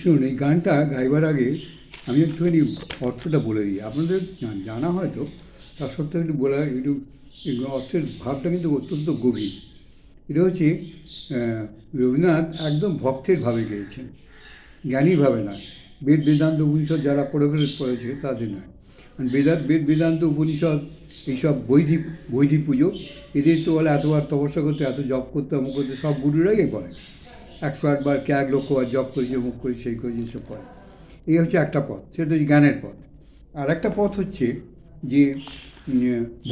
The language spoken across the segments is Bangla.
শুনুন এই গানটা গাইবার আগে আমি একটুখানি অর্থটা বলে দিই। আপনাদের জানা হয়তো, তার সত্ত্বেও একটু বলা, একটু অর্থের ভাবটা কিন্তু অত্যন্ত গভীর। এটা হচ্ছে রবীন্দ্রনাথ একদম ভক্তের ভাবে গেয়েছেন। জ্ঞানীর ভাবে নয়। বেদ বেদান্ত উপনিষদ যারা পড়ে পড়েছে তাদের নয়। বেদাত বেদ বেদান্ত উপনিষদ, এইসব বৈধি বৈধি পুজো, এদের তো বলে এতবার তপস্যা করতে, এত জপ করতে, অমুক করতে, সব গুরুরাই করে একশো আটবার কে এক লক্ষ বার জপ করেছে, অমুক করে সেই করেছে সব করে। এই হচ্ছে একটা পথ, সেটা হচ্ছে জ্ঞানের পথ। আর একটা পথ হচ্ছে যে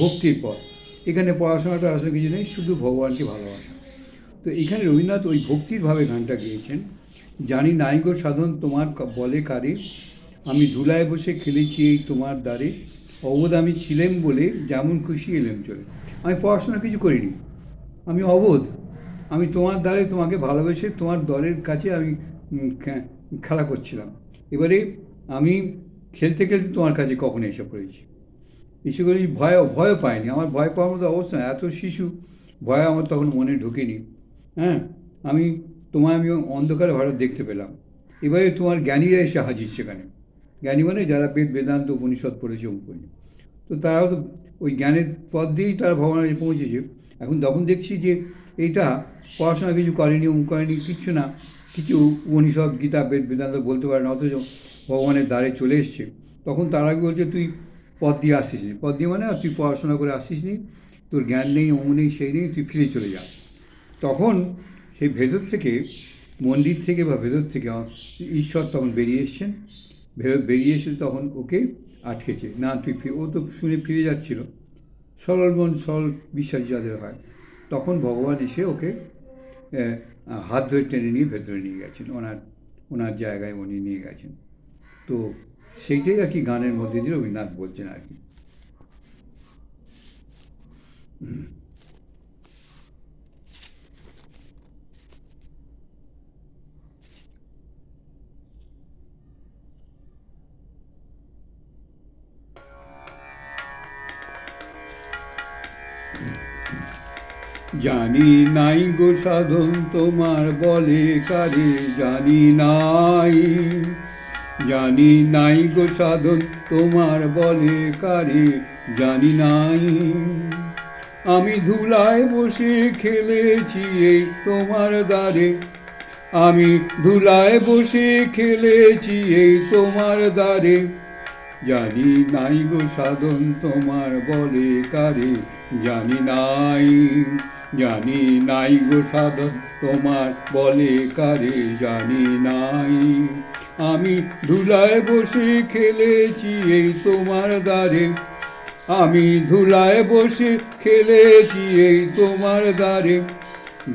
ভক্তির পথ। এখানে পড়াশোনাটা আসলে কিছু নেই, শুধু ভগবানকে ভালোবাসা। তো এখানে রবীন্দ্রনাথ ওই ভক্তির ভাবে গানটা গেয়েছেন, জানি নাই গো সাধন তোমার বলে কারে, আমি ধুলায় বসে খেলেছি এই তোমার দ্বারে, অবোধ আমি ছিলেম বলে যেমন খুশি এলেম চলে। আমি পড়াশোনা কিছু করিনি, আমি অবোধ। আমি তোমার দ্বারে তোমাকে ভালোবেসে তোমার দলের কাছে আমি খেলা করছিলাম। এবারে আমি খেলতে খেলতে তোমার কাছে কখন এসে পড়েছি? বিশেষ করে ভয় ভয় পায়নি আমার ভয় পাওয়ার মতো অবস্থা এত শিশু, ভয় আমার তখন মনে ঢোকেনি। হ্যাঁ আমি তোমায় আমি অন্ধকারে হঠাৎ দেখতে পেলাম। এবারে তোমার জ্ঞানীরা এসে হাজির সেখানে। জ্ঞানী মানে যারা বেদ, বেদান্ত, উপনিষদ পড়েছে উপনি তো তারাও তো ওই জ্ঞানের পথ দিয়েই তারা ভগবানের পৌঁছেছে। এখন তখন দেখছি যে এইটা পড়াশোনা কিছু করেনি, উম করেনি, কিচ্ছু না। কিছু উপনিষদ, গীতা, বেদ, বেদান্ত বলতে পারে না, অথচ ভগবানের দ্বারে চলে এসছে। তখন তারা বলছে, তুই পদ দিয়ে আসিস নি। পদ দিয়ে মানে তুই পড়াশোনা করে আসিস নি। তোর জ্ঞান নেই অমু নেই, সেই নেই, তুই ফিরে চলে যা। তখন সেই ভেতর থেকে, মন্দির থেকে বা ভেতর থেকে ঈশ্বর তখন বেরিয়ে এসছেন। বেরিয়ে এসে তখন ওকে আটকেছে। না, তুই ও তো শুনে ফিরে যাচ্ছিল। সরল মন, সরল বিশ্বাস যাদের হয়। তখন ভগবান এসে ওকে হাত ধরে টেনে নিয়ে ভেতরে নিয়ে গেছেন, ওনার ওনার জায়গায় উনি নিয়ে গেছেন। তো সেইটাই আর কি গানের মধ্যে দিয়ে রবীন্দ্রনাথ বলছেন আর কি। জানি নাই গো সাধন তোমার বলে কারে, জানি নাই। জানি নাই গো সাধন তোমার বলে কারে, জানি নাই। আমি ধুলায় বসে খেলেছি এই তোমার দ্বারে। আমি ধুলায় বসে খেলেছি এই তোমার দ্বারে। জানি নাই গো সাধন তোমার বলে কারে, জানি নাই জানি নাই গো সাধন তোমার বলে কারে, জানি নাই। আমি ধুলায় বসে খেলেছি এই তোমার দ্বারে, আমি ধুলায় বসে খেলেছি এই তোমার দ্বারে।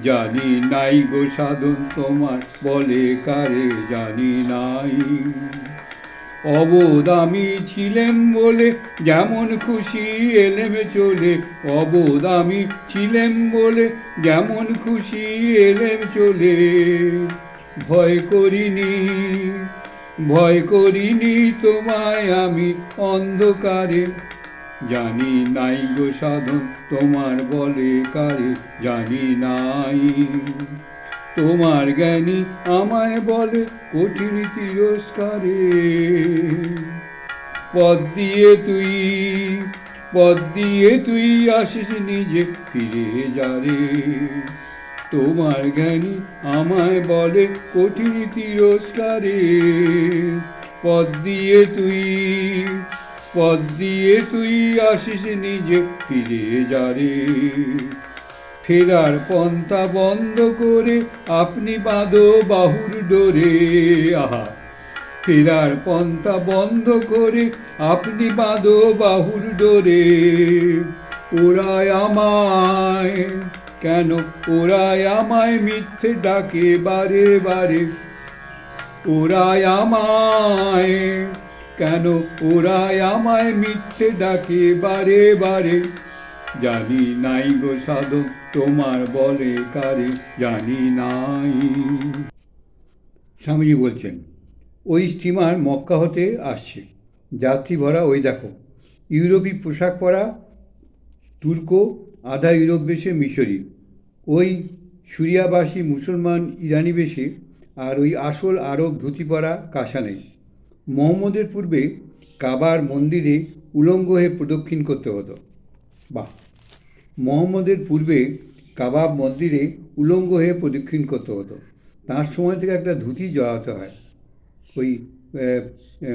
জানি নাই গো সাধন তোমার বলে কারে, জানি নাই। অবোধ আমি ছিলেম বলে যেমন খুশি এলেম চলে। অবোধ আমি ছিলেম বলে যেমন খুশি এলেম চলে। ভয় করিনি ভয় করিনি তোমায় আমি অন্ধকারে। জানি নাই গো সাধন তোমার বলে কারে, জানি নাই। তোমার জ্ঞানী আমায় বলে কঠিন তিরস্কারে। পদ দিয়ে তুই পদ দিয়ে তুই আসিস নিজে ফিরে যারে। তোমার জ্ঞানী আমায় বলে কঠিন তিরস্কারে। পদ দিয়ে তুই পদ দিয়ে তুই আসিস নিজে ফিরে যারে। ফেরার পন্থা বন্ধ করে আপনি বাঁধো বাহুর ডোরে। আহা ফেরার পন্থা বন্ধ করে আপনি বাঁধো বাহুর ডোরে। ওরাই আমায়, কেন ওরাই আমায় মিথ্যে ডাকে বারে বারে? ওরাই আমায়, কেন ওরাই আমায় মিথ্যে ডাকে বারে বারে? জানি নাই গো সাধন তোমার বলে কারে, জানি নাই। স্বামীজি বলছেন, ওই স্টিমার মক্কা হতে আসছে। যাত্রী ভরা, ওই দেখো, ইউরোপী পোশাক পরা, তুর্ক, আধা ইউরোপ বেশে মিশরি। ওই সুরিয়াবাসী মুসলমান ইরানি বেশে, আর ওই আসল আরব ধুতি পরা কাঁসা নেই। মোহাম্মদের পূর্বে কাবার মন্দিরে উলঙ্গ হয়ে প্রদক্ষিণ করতে হতো। বাহ। মোহাম্মদের পূর্বে কাবাব মন্দিরে উলঙ্গ হয়ে প্রদক্ষিণ করতে হতো। তার সময় থেকে একটা ধুতি জড়াতে হয় ওই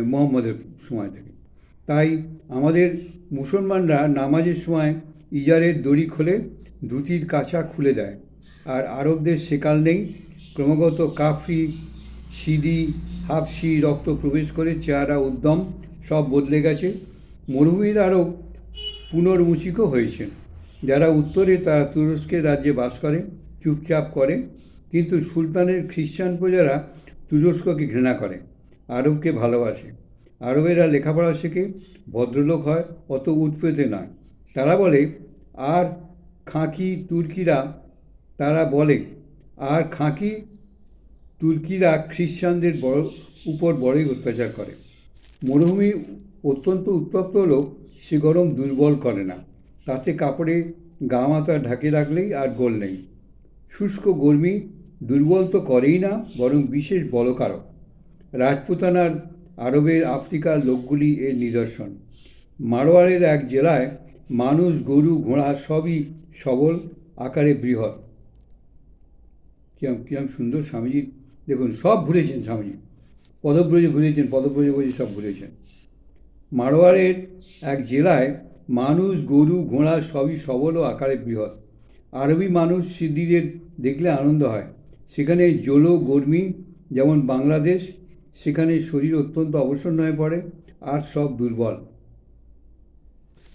মোহাম্মদের সময় থেকে। তাই আমাদের মুসলমানরা নামাজের সময় ইজারের দড়ি খোলে ধুতির কাছা খুলে দেয়। আর আরবদের সেকাল নেই। ক্রমাগত কাফরি সিদি হাফসি রক্ত প্রবেশ করে চেহারা উদ্যম সব বদলে গেছে। মরুভূমির আরব পুনর্মুচিকও হয়েছেন। যারা উত্তরে তারা তুরস্কের রাজ্যে বাস করে, চুপচাপ করে, কিন্তু সুলতানের খ্রিস্টান প্রজারা তুরস্ককে ঘৃণা করে, আরবকে ভালোবাসে। আরবেরা লেখাপড়া শেখে, ভদ্রলোক হয়, অত উৎপেতে নয়। তারা বলে, আর খাঁকি তুর্কিরা, তারা বলে, আর খাঁকি তুর্কিরা খ্রিস্টানদের বড়, উপর বড়ই অত্যাচার করে। মরুভূমি অত্যন্ত উত্তপ্ত হলেও সে গরম দুর্বল করে না। তাতে কাপড়ে গা মাথা ঢাকে রাখলেই আর গোল নেই। শুষ্ক গরমি দুর্বল তো করেই না, বরং বিশেষ বলকারক। রাজপুতানার আরবের আফ্রিকার লোকগুলি এর নিদর্শন। মারোয়ারের এক জেলায় মানুষ, গরু, ঘোড়া সবই সবল আকারে বৃহৎ। কিরম কিরম সুন্দর স্বামীজি দেখুন, সব ঘুরেছেন স্বামীজি। পদব্রজে ঘুরেছেন পদব্রজে ঘুরে সব ঘুরেছেন। মারোয়ারের এক জেলায় মানুষ, গরু, ঘোড়া সবই সবল ও আকারে বৃহৎ। আরবি মানুষ সিদ্ধিদের দেখলে আনন্দ হয়। সেখানে জলো গরমি, যেমন বাংলাদেশ, সেখানে শরীর অত্যন্ত অবসন্ন হয়ে পড়ে আর সব দুর্বল।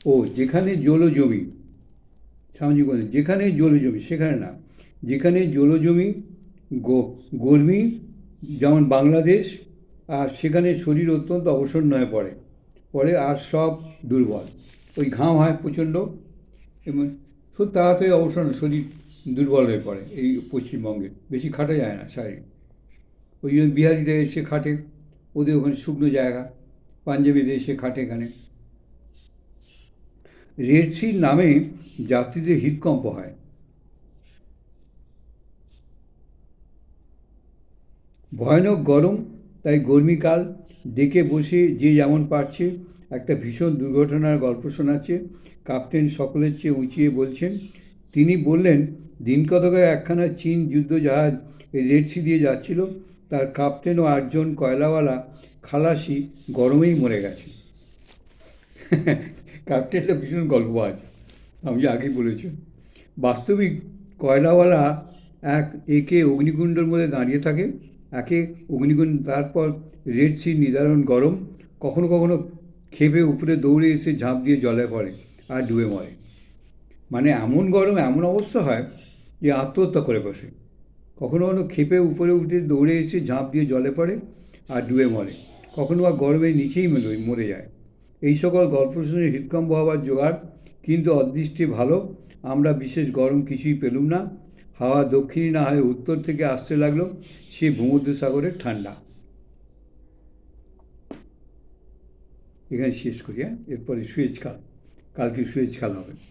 ও, যেখানে জলো জমি। স্বামীজি বলেন যেখানে জলো জমি, সেখানে না। যেখানে জলো জমি গরমি, যেমন বাংলাদেশ, আর সেখানে শরীর অত্যন্ত অবসন্ন হয়ে পড়ে। পরে আর সব দুর্বল। ওই ঘাম হয় প্রচণ্ড এবং খুব তাড়াতাড়ি অবসর শরীর দুর্বল হয়ে পড়ে এই পশ্চিমবঙ্গে। বেশি খাটা যায় না শারীরিক। ওই জন্য বিহারিরা এসে খাটে, ওদের ওখানে শুকনো জায়গা পাঞ্জাবিরা এসে খাটে এখানে। রেডসির নামে যাত্রীদের হৃদকম্প হয়। ভয়ানক গরম, তাই গরমিকাল ডেকে বসে যে যেমন পারছে, একটা ভীষণ দুর্ঘটনার গল্প শোনাচ্ছে। ক্যাপ্টেন সকলের চেয়ে উঁচিয়ে বলছেন, তিনি বললেন, দিন কতকে একখানা চীন যুদ্ধ জাহাজ এই রেডসি দিয়ে যাচ্ছিল। তার ক্যাপ্টেন ও আটজন কয়লাওয়ালা খালাসি গরমেই মরে গেছে। ক্যাপ্টেনটা ভীষণ গল্পবাজ আমি আগেই বলেছি। বাস্তবিক কয়লাওয়ালা এক একে অগ্নিকুণ্ডের মধ্যে দাঁড়িয়ে থাকে একে অগ্নিগুণ তারপর রেড সি নিদারুণ গরম, কখনো কখনো খেপে উপরে দৌড়ে এসে ঝাঁপ দিয়ে জলে পড়ে আর ডুবে মরে। মানে এমন গরম, এমন অবস্থা হয় যে আত্মহত্যা করে বসে। কখনো কখনো খেপে উপরে উঠে দৌড়ে এসে ঝাঁপ দিয়ে জলে পড়ে আর ডুবে মরে। কখনো বা গরমে নিচেই মরে যায়। এই সকল গল্প শুনে হৃদকম্প হওয়ার জোগাড়, কিন্তু অদৃষ্টে ভালো। আমরা বিশেষ গরম কিছুই পেলুম না। হাওয়া দক্ষিণে না হয়ে উত্তর থেকে আসতে লাগল, সে ভূমধ্যসাগরের ঠান্ডা। এখানে শেষ করি হ্যাঁ? এরপরে সুয়েজ খাল কালকে সুয়েজ খাল হবে।